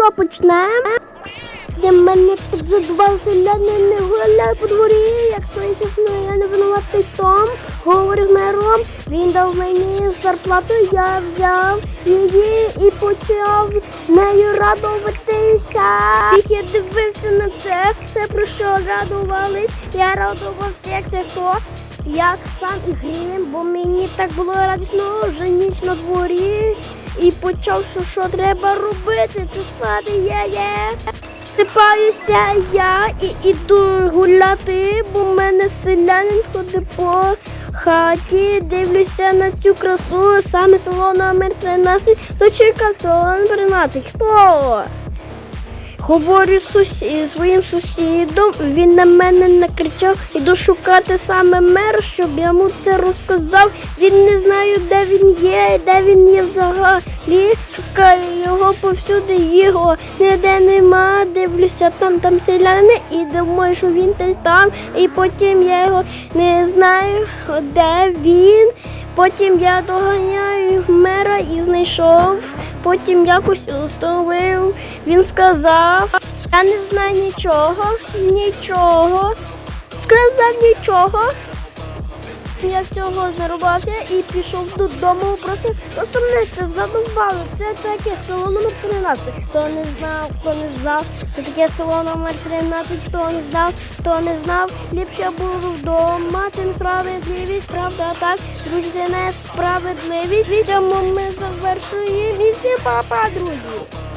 чого почнемо? Для мене тут за два селяни не гуляє по дворі. Якщо я я не винуватий Том. Говорив мером, він дав мені зарплату, я взяв її і почав нею радуватися. І я дивився на це, все про що радувались. Я радувався, як це хто. Як сам і грім, бо мені так було радісно, вже ніч на дворі. І почав, що, що треба робити, це спати є-є. Сипаюся я і іду гуляти, бо в мене селянин ходить по хаті. Дивлюся на цю красу, саме село номер 13, дочекав село номер 13. Хто? Говорю сусі... своїм сусідом, він на мене накричав, іду шукати саме мер, щоб йому це розказав. Він не знає, де він є, де він є взагалі. Шукаю його повсюди, його ніде нема. Дивлюся, там там селяни і думаю, що він десь там. І потім я його не знаю, де він. Потім я доганяю мера і знайшов. Потім якось установив. Він сказав, я не знаю нічого, нічого. Сказав нічого. Я всього зарубався і пішов додому. Просто, просто мене це задовбало. Це таке село номер 13. Хто не знав, хто не знав. Це таке село номер 13. Хто не знав, хто не знав. Ліпше буду вдома. Це справедливість, правда так. Друзі, це не справедливість. В ми завершуємо. І всім па-па, друзі.